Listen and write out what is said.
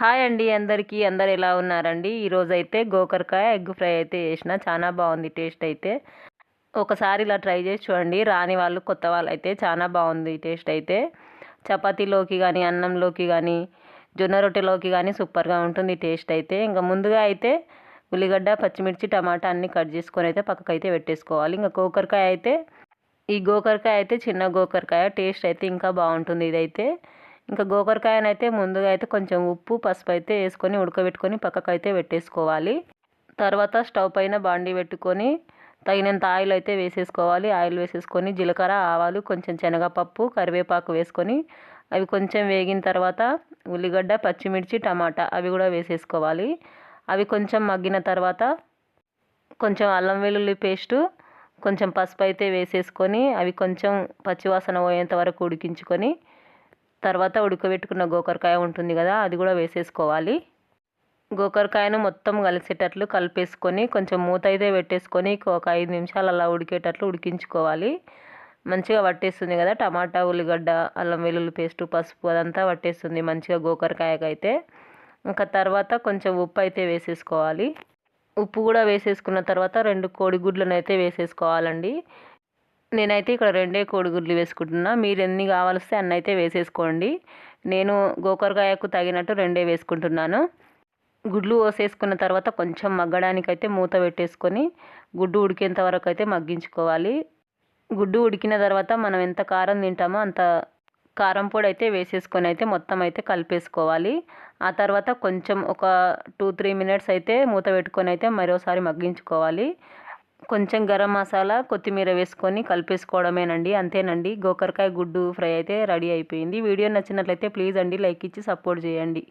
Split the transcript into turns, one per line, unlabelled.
Hi అండి అందరికీ. అందరు ఎలా ఉన్నారండి? ఈరోజు అయితే గోకరకాయ ఎగ్ ఫ్రై అయితే చేసిన. చాలా బాగుంది టేస్ట్ అయితే. ఒకసారి ఇలా ట్రై చేసి చూడండి. రాని వాళ్ళు కొత్త వాళ్ళు అయితే చాలా బాగుంది టేస్ట్ అయితే. చపాతీలోకి కానీ అన్నంలోకి కానీ జొన్న రొట్టెలోకి కానీ సూపర్గా ఉంటుంది టేస్ట్ అయితే. ఇంకా ముందుగా అయితే ఉల్లిగడ్డ పచ్చిమిర్చి టమాటా అన్నీ కట్ చేసుకొని అయితే పక్కకు అయితే పెట్టేసుకోవాలి. ఇంకా గోకరకాయ అయితే ఈ గోకరకాయ అయితే చిన్న గోకరకాయ టేస్ట్ అయితే ఇంకా బాగుంటుంది ఇదైతే. ఇంకా గోకరకాయనైతే ముందుగా అయితే కొంచెం ఉప్పు పసుపు అయితే వేసుకొని ఉడకబెట్టుకొని పక్కకు అయితే పెట్టేసుకోవాలి. తర్వాత స్టవ్ పైన బాండి పెట్టుకొని తగినంత ఆయిల్ అయితే వేసేసుకోవాలి. ఆయిల్ వేసేసుకొని జీలకర్ర ఆవాలు కొంచెం శనగపప్పు కరివేపాకు వేసుకొని అవి కొంచెం వేగిన తర్వాత ఉల్లిగడ్డ పచ్చిమిర్చి టమాటా అవి కూడా వేసేసుకోవాలి. అవి కొంచెం మగ్గిన తర్వాత కొంచెం అల్లం వెల్లుల్లి పేస్టు కొంచెం పసుపు అయితే వేసేసుకొని అవి కొంచెం పచ్చివాసన పోయేంత వరకు ఉడికించుకొని తర్వాత ఉడకబెట్టుకున్న గోకరకాయ ఉంటుంది కదా అది కూడా వేసేసుకోవాలి. గోకరకాయను మొత్తం కలిసేటట్లు కలిపేసుకొని కొంచెం మూత అయితే పెట్టేసుకొని ఒక ఐదు నిమిషాలు అలా ఉడికేటట్లు ఉడికించుకోవాలి. మంచిగా పట్టేస్తుంది కదా టమాటా ఉల్లిగడ్డ అల్లం వెల్లుల్లి పేస్టు పసుపు అదంతా పట్టేస్తుంది మంచిగా గోకరకాయకైతే. ఇంకా తర్వాత కొంచెం ఉప్పు అయితే వేసేసుకోవాలి. ఉప్పు కూడా వేసేసుకున్న తర్వాత రెండు కోడిగుడ్లను అయితే వేసేసుకోవాలండి. నేనైతే ఇక్కడ రెండే కోడిగుడ్లు వేసుకుంటున్నా. మీరు ఎన్ని కావాలిస్తే అన్ని అయితే వేసేసుకోండి. నేను గోకరకాయకు తగినట్టు రెండే వేసుకుంటున్నాను. గుడ్లు పోసేసుకున్న తర్వాత కొంచెం మగ్గడానికైతే మూత పెట్టేసుకొని గుడ్డు ఉడికేంత వరకు అయితే మగ్గించుకోవాలి. గుడ్డు ఉడికిన తర్వాత మనం ఎంత కారం తింటామో అంత కారం పొడి అయితే వేసేసుకొని అయితే మొత్తం అయితే కలిపేసుకోవాలి. ఆ తర్వాత కొంచెం ఒక టూ త్రీ మినిట్స్ అయితే మూత పెట్టుకొని అయితే మరోసారి మగ్గించుకోవాలి. కొంచెం గరం మసాలా కొత్తిమీర వేసుకొని కలిపేసుకోవడమేనండి. అంతేనండి. గోకరకాయ గుడ్డు ఫ్రై అయితే రెడీ అయిపోయింది. వీడియో నచ్చినట్లయితే ప్లీజ్ అండి లైక్ ఇచ్చి సపోర్ట్ చేయండి.